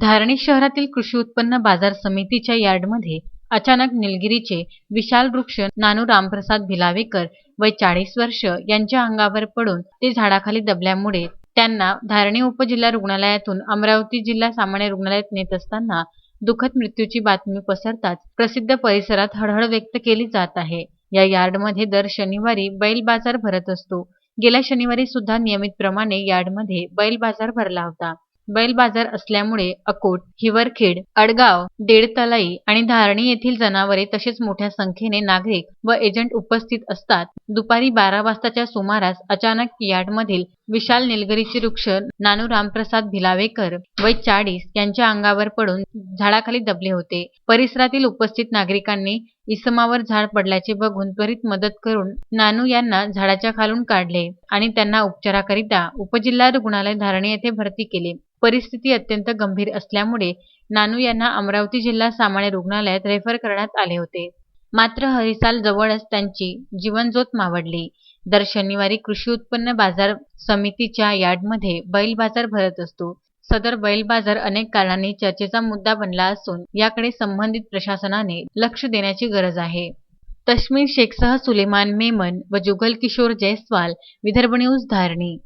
धारणी शहरातील कृषी उत्पन्न बाजार समितीच्या यार्डमध्ये अचानक निलगिरीचे विशाल वृक्ष नानू रामप्रसाद भिलावेकर वय चाळीस वर्ष यांच्या अंगावर पडून ते झाडाखाली दबल्यामुळे त्यांना धारणी उपजिल्हा रुग्णालयातून अमरावती जिल्हा सामान्य रुग्णालयात नेत असताना दुःखद मृत्यूची बातमी पसरताच प्रसिद्ध परिसरात हळहळ व्यक्त केली जात आहे. या यार्डमध्ये दर शनिवारी बैल बाजार भरत असतो. गेल्या शनिवारी सुद्धा नियमितप्रमाणे यार्डमध्ये बैल बाजार भरला होता. बैल बाजार असल्यामुळे अकोट हिवरखेड अडगाव देडतलाई आणि धारणी येथील जनावरे तसेच मोठ्या संख्येने नागरिक व एजंट उपस्थित असतात. दुपारी बारा वाजताच्या सुमारास अचानक यार्डमधील विशाल निलगिरीचे वृक्ष नानू रामप्रसाद भिलावेकर वय चाळीस यांच्या अंगावर पडून झाडाखाली दबले होते. परिसरातील उपस्थित नागरिकांनी इसमावर झाड पडल्याचे बघून त्वरित मदत करून नानू यांना झाडाच्या खालून काढले आणि त्यांना उपचाराकरिता उपजिल्हा रुग्णालय धारणे येथे भरती केले. परिस्थिती अत्यंत गंभीर असल्यामुळे नानू यांना अमरावती जिल्हा सामान्य रुग्णालयात रेफर करण्यात आले होते. मात्र हरिसाल जवळच त्यांची जीवनज्योत मावळली दर शनिवारी कृषी उत्पन्न बाजार समितीच्या यार्डमध्ये बैल बाजार भरत असतो. सदर बैल बाजार अनेक कारणांनी चर्चेचा मुद्दा बनला असून याकडे संबंधित प्रशासनाने लक्ष देण्याची गरज आहे. तश्मीर शेखसह सुलेमान मेमन व जुगल किशोर जयस्वाल विदर्भ न्यूज धारणी.